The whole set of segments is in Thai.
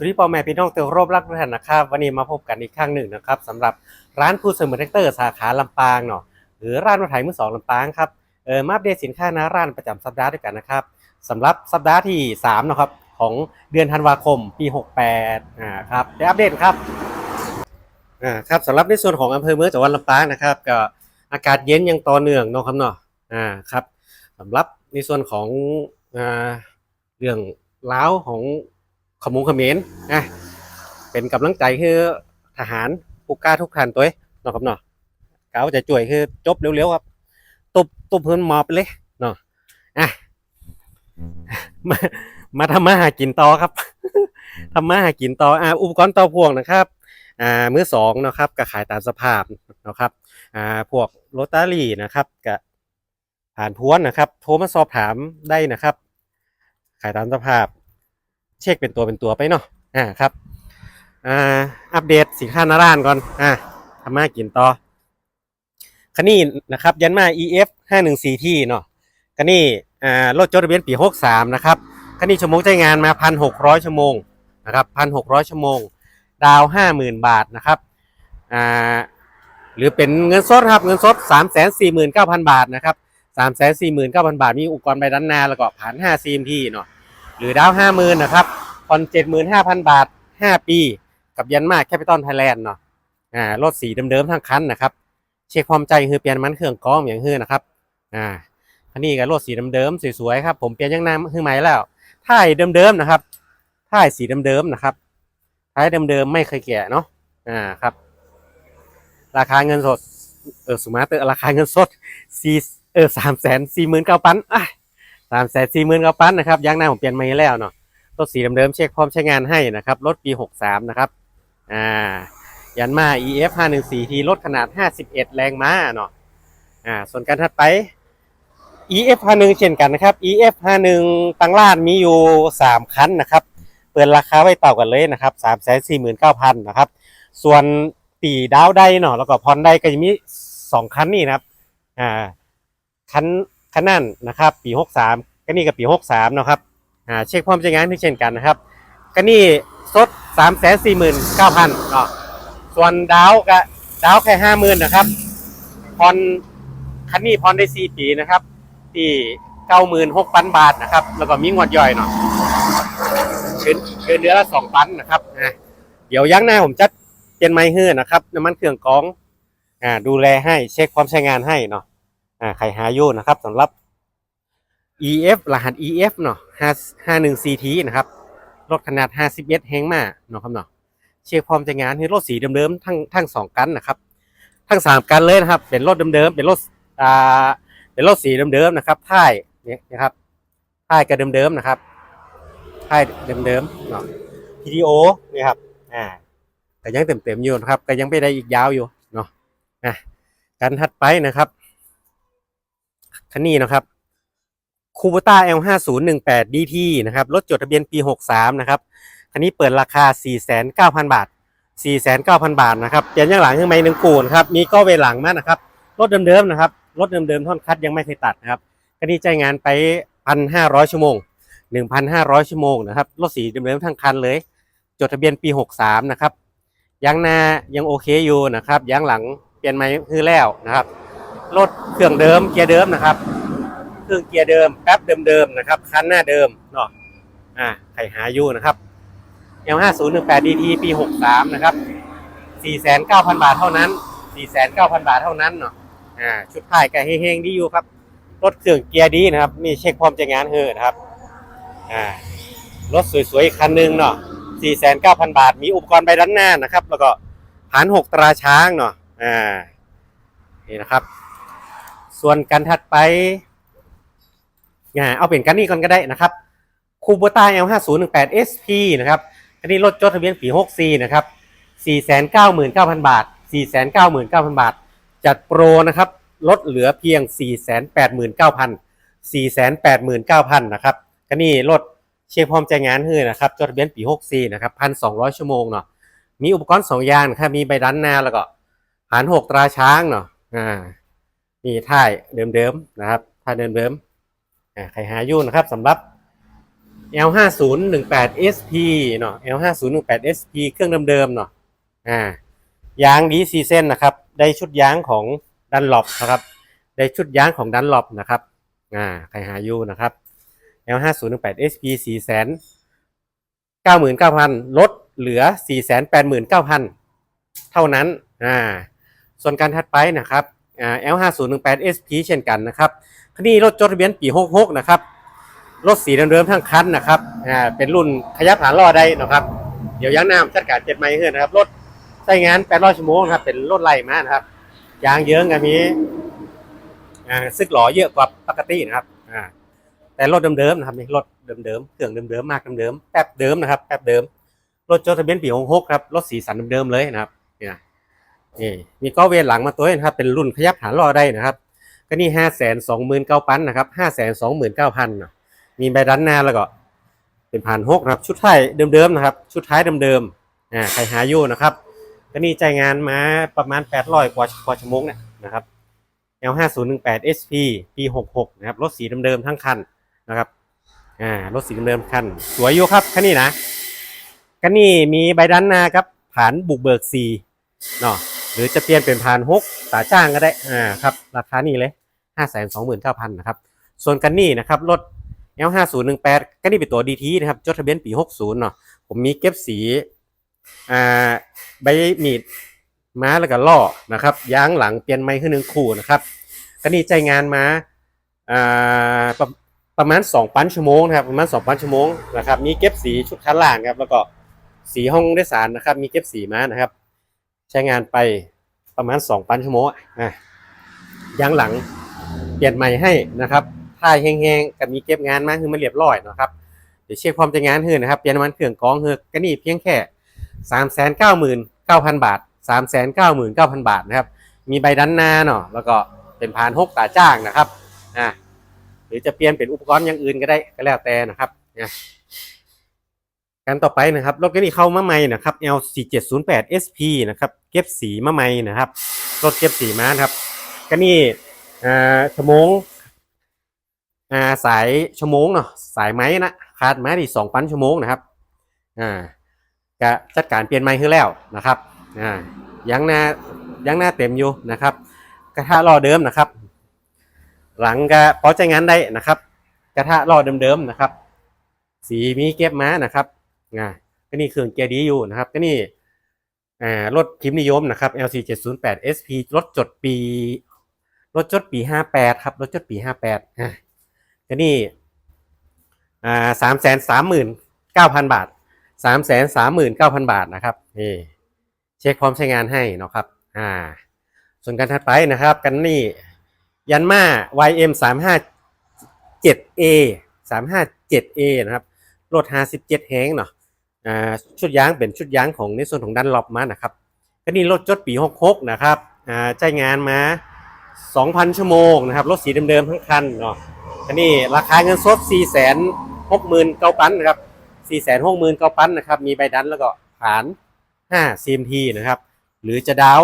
สวัสดีพ่อแม่พี่น้องเตอรบรักทุกท่านนะครับ วันนี้มาพบกันอีกครั้งหนึ่งนะครับสำหรับร้านผู้เสริมแท็กเตอร์สาขาลำปางเนาะหรือร้านรถไถมือสองลำปางครับเออมาอัปเดตสินค้าน้าร้านประจำสัปดาห์ด้วยกันนะครับสำหรับสัปดาห์ที่3นะครับของเดือนธันวาคมปี 68อ่าครับเดี๋ยวอัปเดตครับอ่าครับสำหรับในส่วนของอำเภอเมืองจังหวัดลำปางนะครับก็อากาศเย็นยังต่อเนื่องเนาะครับเนาะอ่าครับสำหรับในส่วนของอ่าเรื่องเล้าวของ ขมุงขมรนะเป็นกำลังใจคือทหารผู้กล้าทุกท่านตัวเองเนาะครับเนาะเกาจะจ่วยคือจบเร็วๆครับตุบตุบเพิ่นหมอบไปเลยเนาะอะมามาทำมาหากินต่อครับทำมาหากินต่ออ่าอุปกรณ์ต่อพ่วงนะครับอ่ามือสองนะครับก็ขายตามสภาพนะครับอ่าพวกโรตารี่นะครับกับผ่านพวนนะครับ โทรมาสอบถามได้นะครับ ขายตามสภาพ เช็คเป็นตัวเป็นตัวไปเนาะอ่าครับอ่าอัปเดตสินค้าหน้าร้านก่อนอ่าทำมากินต่อคันนี้นะครับยันมา EF 514ที่เนาะคันนี้อ่ารถจดทะเบียนปี 63 นะครับคันนี้ชั่วโมงใช้งานมา 1,600 ชั่วโมงนะครับ 1,600 ชั่วโมง ดาว 50,000 บาทนะครับอ่าหรือเป็นเงินสดครับเงินสด 349,000 บาทนะครับ 349,000 บาท มีอุปกรณ์ใบด้านหน้าแล้วก็ผ่าน5 CMT เนาะ หรือดาวห้าหมื่นนะครับผ่อนเจ็ดหมื่นห้าพันบาทห้าปี กับยันมาแคปิตอลไทยแลนด์เนาะอ่ารถสีเดิมๆทั้งคันนะครับ เช็คความใจคือเปลี่ยนมันเครื่องกรองอย่างฮือนะครับอ่าคันนี้ก็รถสีเดิมๆสวยๆครับผมเปลี่ยนยางน้ำคือใหม่แล้วท้ายเดิมๆนะครับท้ายสีเดิมๆนะครับท้ายเดิมๆไม่เคยแกะเนาะอ่าครับ ราคาเงินสดเออสมาร์ราคาเงินสดสี่เออสามแสนสี่หมื่นเก้าพันอะ สามแสนสี่หมื่นกว่าปันนะครับยางหน้าผมเปลี่ยนมาให้แล้วเนาะรถสีเดิมๆเช็คพร้อมใช้งานให้นะครับรถปีหกสามนะครับอ่ายันมา EF ห้าหนึ่งสี่ทีรถขนาดห้าสิบเอ็ดแรงม้าเนาะอ่าส่วนการถัดไป EF ห้าหนึ่งเช่นกันนะครับ EF ห้าหนึ่งตังล่านมีอยู่สามคันนะครับ เปิดราคาไว้เต่ากันเลยนะครับสามแสนสี่หมื่นเก้าพันนะครับ ส่วนปีดาวได้เนาะแล้วก็พรได้ก็จะมีสองคันนี่นะครับอ่าคัน คันนั่นนะครับ ปี 63ก็นี่กับปี 63เนาะครับอ่าเช็คความใช้งานที่เช่นกันนะครับก็นี่สด 3 4 9 0 0 0เนาะส่วนดาวก็ดาวแค่50,000นะครับพรคันนี้พรได้4ปีนะครับที่96,000บาทนะครับ แล้วก็มีงวดย่อยเนาะเดือนเดือนเดือนละ2ปันนะครับอะเดี๋ยวยั้งหน้าผมจะเปลี่ยนไม้เฮือนะครับน้ำมันเครื่องกองอ่าดูแลให้เช็คความใช้งานให้เนาะ อ่าใครหาอยู่นะครับสำหรับ EF รหัส EF เนาะ51 CT นะครับ รถขนาด 51แฮงมาเนาะครับเนาะเช็คพร้อมใช้งานให้รถสีเดิมๆทั้งทั้งสองกันนะครับ ทั้งสามกันเลยนะครับ เป็นรถเดิมๆเป็นรถอ่าเป็นรถสีเดิมๆนะครับท้ายเนี่ยนะครับท้ายก็เดิมๆนะครับท้ายเดิมๆเนาะ PDO นี่ครับอ่าก็ยังเต็มๆอยู่นะครับก็ยังไม่ได้อีกยาวอยู่เนาะอะกันถัดไปนะครับ คันนี้นะครับคูบูต้า L5018 DT นะครับรถจดทะเบียนปี 63 นะครับ คันนี้เปิดราคา 4,900 บาท 4,900 บาทนะครับเปลี่ยนยางหลังข้างในหนึ่งกูนะครับ มีก็เวหลังมานะครับ รถเดิมๆนะครับ รถเดิมๆท่อนคัดยังไม่เคยตัดนะครับ คันนี้ใช้งานไป 1,500 ชั่วโมง 1,500 ชั่วโมงนะครับ รถสีเดิมๆทั้งคันเลย จดทะเบียนปี 63 นะครับยางหน้ายังโอเคอยู่นะครับยางหลังเปลี่ยนใหม่คือแล้วนะครับ รถเครื่องเดิมเกียร์เดิมนะครับ เครื่องเกียร์เดิมแป๊บเดิมๆนะครับคันหน้าเดิมเนาะอ่าใครหาอยู่นะครับ L5018 DT ปี 63 นะครับ 4,900บาทเท่านั้น 4,900 บาทเท่านั้นเนาะอ่าชุดท้ายก็เฮงๆดีอยู่ครับ รถเครื่องเกียร์ดีนะครับ นี่เช็คพร้อมใช้งานเฮอนะครับอ่ารถสวยๆคันหนึงเนาะ4,900 บาท มีอุปกรณ์ใบด้านหน้านะครับ แล้วก็ฐาน6ตราช้างเนาะอ่านี่นะครับ ส่วนการถัดไปอ่าเอาเป็นกันนี่ก่อนก็ได้นะครับคูโบต้า L5018 SP นะครับอันนี้รถจดทะเบียนปี64นะครับ499,000 บาท 499,000 บาท จัดโปรนะครับลดเหลือเพียง 489,000 489,000นะครับก็นี่รถเช็คพร้อมใจงานเฮือนะครับจดทะเบียนปี64นะครับ1,200 ชั่วโมงเนาะมีอุปกรณ์2อย่างนะครับมีใบดันหน้าแล้วก็หาร6ตราช้างเนาะอ่า นี่ท่ายเดิมๆนะครับท่ายเดิมๆอ่าใครหาอยู่นะครับสำหรับ L 5 0 1 8 SP เนาะ L 5 0 1 8 SP เครื่องเดิมๆเนาะอ่ายางดีซีเส้นนะครับ ได้ชุดยางของดันล o ปนะครับ ได้ชุดยางของดันล o ปนะครับอ่าใครหาอยู่นะครับ L 5 0 1 8 SP 4 0 99,000 ลดเหลือ 489,000 เท่านั้นอ่าส่วนการถัดไปนะครับ L5018 SP เช่นกันนะครับคันนี้รถจดทะเบียนปี 66 นะครับ รถสีเดิมๆทั้งคันนะครับเป็นรุ่นขยับฐานล้อได้นะครับ เดี๋ยวยางน้ำจัดการเจ็ดไมล์เฮือนนะครับ รถใช้งาน800ชั่วโมงนะครับ เป็นรถไล่มานะครับ ยางเยิ้งอันนี้อ่ซึกหล่อเยอะกว่าปกตินะครับแต่รถเดิมๆนะครับรถเดิมๆเครื่องเดิมๆมากเดิมๆแป๊บเดิมนะครับแป๊บเดิม รถจดทะเบียนปี 66 ครับ รถสีสันเดิมๆเลยนะครับ นี่มีก้อเวนหลังมาตัวนะครับ เป็นรุ่นขยับฐานล้อได้นะครับ ก็นี่ห้าแสนสองหมื่นเก้าพันนะครับห้าแสนสองหมื่นเก้าพันมีใบดันหน้าแล้วก็ เป็นผ่านหกนะครับ ชุดไทยเดิมๆนะครับ ชุดท้ายเดิมๆอ่าใครหาอยู่นะครับ ก็นี่ใจงานมาประมาณแปดร้อยกว่ากว่าชั่วโมงเนี่ยนะครับ L 5 0 1 8 SP ปี66นะครับรถสีเดิมๆทั้งคันนะครับอ่ารถสีเดิมๆคัน สวยอยู่ครับคันนี้นะคันนี้มีใบดันหน้าครับ ผ่านบุกเบิกสีเนาะ รือจะเปลี่ยนเป็นผ่านหกตาจ้างก็ได้อ่าครับราคานี้เลยห้าแสนสองหมื่นเก้าพันนะครับส่วนกันนี่นะครับรถ L 5 0 1 8ก็นี่เป็นตัวดีทีนะครับจดทะเบียนปี60เนาะผมมีเก็บสีอ่าใบมีดม้าแล้วก็ล่อนะครับยางหลังเปลี่ยนไม้ขึ้นหนึ่งคู่นะครับก็นี่ใจงานมาอ่าประประมาณ 2 ปันชั่วโมงนะครับประมาณ 2 ปันชั่วโมงนะครับมีเก็บสีชุดคันล่างครับแล้วก็สีห้องโดยสารนะครับมีเก็บสีมานะครับ ใช้งานไปประมาณ 2 ปันชั่วโมงอะยางหลังเปลี่ยนใหม่ให้นะครับถ้าแห้งๆกับมีเก็บงานมาคือมันเรียบร้อยนะครับเดี๋ยวเช็คความจะงานฮือนะครับเปลี่ยนมันเครื่องกรองเฮือก็นี่เพียงแค่สามแสนเก้าหมื่นเก้าพันบาทสามแสนเก้าหมื่นเก้าพันบาทนะครับ มีใบดันหน้าเนาะแล้วก็เป็นพานหกตาจ้างนะครับอ่าหรือจะเปลี่ยนเป็นอุปกรณ์อย่างอื่นก็ได้ก็แล้วแต่นะครับนะ การต่อไปนะครับรถก็นี่เข้ามาใหม่นะครับ L 4 7 0 8 SP นะครับเก็บสีมาใหม่นะครับรถเก็บสีมาครับก็นี่อ่าชั่วโมงอ่าสายชั่วโมงเนาะสายไม้นะคาดไม้ดีสองพันชั่วโมงนะครับอ่าก็จัดการเปลี่ยนไม้ขึ้นแล้วนะครับอ่ายังหน้ายังหน้าเต็มอยู่นะครับ กระทะรอเดิมนะครับ หลังก็พอใจงานได้นะครับ กระทะรอเดิมๆนะครับ สีมีเก็บมานะครับ อ่าก็นี่เครื่องเกียร์ดีอยู่นะครับ ก็นี่รถพิมนิยมนะครับ LC 708 SP รถจดปี รถจดปี 58 ครับ รถจดปี 58อ่าก็นี่สามแสนสามหมื่นเก้าพันบาทสามแสนสามหมื่นเก้าพันบาทนะครับนี่เช็คพร้อมใช้งานให้เนาะครับอ่าส่วนการถัดไปนะครับ กันนี่ยันมา YM สามห้าเจ็ด A สามห้าเจ็ด A นะครับรถห้าสิบเจ็ดแฮงเนาะ ชุดยางเป็นชุดยางของในส่วนของดันล็อบมานะครับก็นี่รถจดปีหกหกนะครับใช้งานมาสองพันชั่วโมงนะครับรถสีเดิมๆทั้งคันเนาะอันนี้ราคาเงินสด 4 6 9 0 0 0 0 ปันนะครับ 4 6 9 0 0 0 ปันนะครับ มีใบดันแล้วก็ฐาน 5 CMT นะครับ หรือจะดาว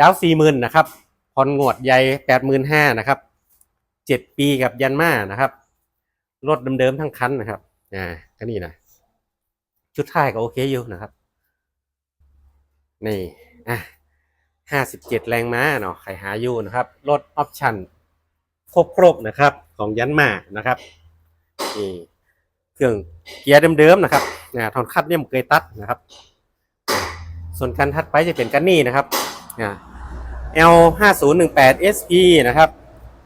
ดาว 40,000 นะครับผ่อนงวดใหญ่ 85,000 นะครับ 7 ปีกับยันมานะครับ รถเดิมๆทั้งคันนะครับ อ่าก็นี่นะ ชุดท้ายก็โอเคอยู่นะครับนี่อะ57แรงม้าเนาะใครหาอยู่นะครับรถออปชั่นครบครบนะครับ ของยันมานะครับนี่เครื่องเกียร์เดิมๆนะครับนะทอนคัดเนี่ยผมเคยตัดนะครับ ส่วนการทัดไปจะเป็นกันนี่นะครับนะ L 5 0 1 8 SP นะครับ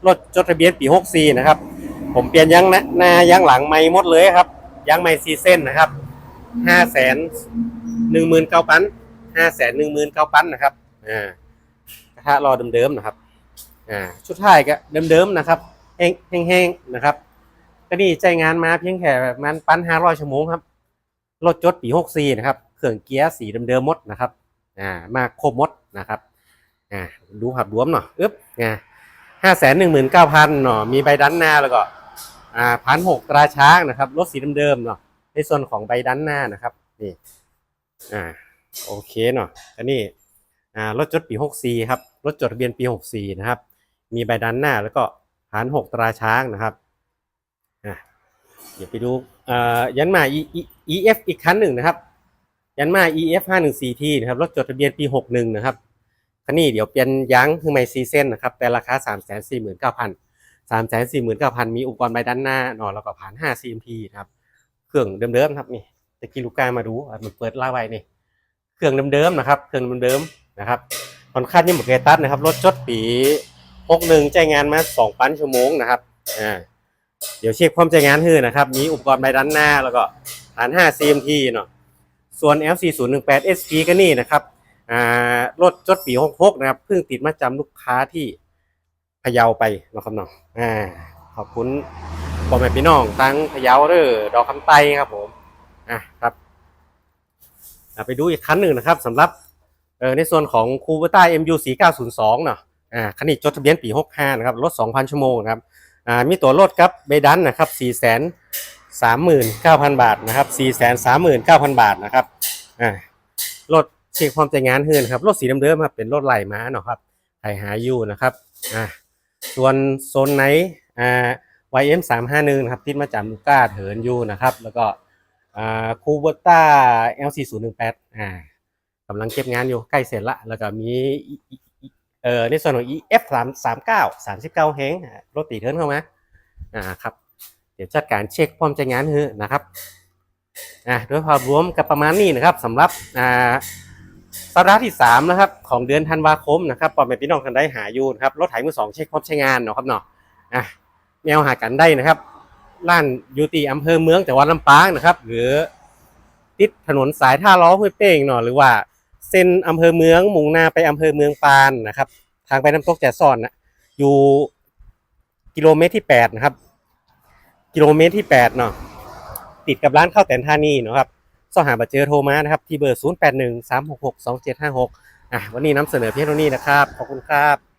รถจดทะเบียนปี 64 นะครับ ผมเปลี่ยนยางหน้าหน้ายางหลังใหม่หมดเลยครับยางใหม่ซีเส้นนะครับ 5แสนหนึ่งหมื่นเก้าพันห้าแสนหนึ่งหมื่นเก้าพันนะครับอ่ากระทะรอเดิมๆนะครับอ่าชุดท้ายก็เดิมๆนะครับแห้งแห้งๆนะครับ ก็นี่ใจงานมาเพียงแค่ประมันปั้นห้าร้อยชั่วโมงครับรถจดปีหกสี่นะครับเครื่องเกียร์สีเดิมๆหมดนะครับอ่ามาครบหมดนะครับอ่าดูผับรวมหน่อยอึ๊บอ่าห้าแสนหนึ่งหมื่นเก้าพันเนาะมีใบดันหน้าแล้วก็อ่าพันหกตราช้างนะครับรถสีเดิมๆเนาะ ในส่วนของใบดันหน้านะครับนี่อ่าโอเคเนาะก็นี่อ่ารถจดปีหกสี่ครับ รถจดทะเบียนปีหกสี่นะครับ มีใบดันหน้าแล้วก็ฐานหกตราช้างนะครับอะเดี๋ยวไปดูอ่อยันมา e e f อีกคันหนึ่งนะครับ ยันมา EF 514 t นะครับ รถจดทะเบียนปี 61 นะครับคันนี้เดี๋ยวเปลี่ยนยางคือไม่ซีเซนนะครับ แต่ราคา 349,000 349,000 มีอุปกรณ์ใบด้านหน้าเนอะแล้วก็ผ่าน 5 CMP นะครับ เครื่องเดิมๆครับนี่ตะกี้ลูกกามาดูอะมันเปิดล่าไว้นี่เครื่องเดิมๆนะครับเครื่องเดิมๆนะครับค่อนข้างยังหมดเกตัสนะครับรถจดปี61ใจงานมา2ปันชั่วโมงนะครับอ่าเดี๋ยวเช็คความใจงานให้นะครับมีอุปกรณ์ใบด้านหน้าแล้วก็ฐาน 5 CMT เนาะส่วน LC 0 1 8 SP ก็นี่นะครับอ่ารถจดปี66นะครับเพิ่งติดมาจำลูกค้าที่พะเยาไปนะครับเนาะอ่าขอบคุณ พ่อแม่พี่น้องทั้งพะเยาเด้อดอกคำไตครับผมอะครับอะไปดูอีกคันหนึ่งนะครับสำหรับเออในส่วนของคูเบต้า MU 4902เนาะอ่าคันนี้จดทะเบียนปี 65 นะครับรถ 2,000 ชั่วโมงนะครับอ่ามีตัวรถครับเบดันนะครับ 439,000 บาทนะครับ 439,000 บาทนะครับอ่ารถเช็คความใจงานเฮือนครับรถสีเดิมๆครับเป็นรถไหลม้าเนาะครับใครหาอยู่นะครับอ่าส่วนโซนไหนอ่า YM 351นะครับติดมาจากลูก้าเถินอยู่นะครับ แล้วก็อ่าคูเบต้า LC 018อ่ากำลังเก็บงานอยู่ใกล้เสร็จละ แล้วก็มีเอ่อในส่วนของ EF 3 39 39เฮงอ่ารถตีเทิร์นเข้ามาอ่าครับเดี๋ยวจัดการเช็คพร้อมใจงานเฮือนะครับอ่าโดยภาพรวมกับประมาณนี้นะครับสำหรับอ่าสัปดาห์ที่3นะครับของเดือนธันวาคมนะครับปอมเป็นพี่น้องกันได้หาอยู่นะครับรถไถมือสองเช็คพร้อมใช้งานเนาะครับเนาะอะ แนวหากันได้นะครับร้านอยูตีอำเภอเมืองจังหวัดลำปางนะครับ หรือติดถนนสายท่าล้อห้วยเป้งเนาะหรือว่าเส้นอำเภอเมืองมุ่งหน้าไปอำเภอเมืองปานนะครับ ทางไปน้ำตกแจซ่อนนะอยู่กิโลเมตรที่แปดนะครับ กิโลเมตรที่แปดเนาะติดกับร้านข้าวแต่นธานีเนาะครับสอหาบัตรเจอโทรมานะครับ ที่เบอร์ 0 8 1 3 6 6 2 7 5 6อะวันนี้นำเสนอเพียงเท่านี้นะครับ ขอบคุณครับ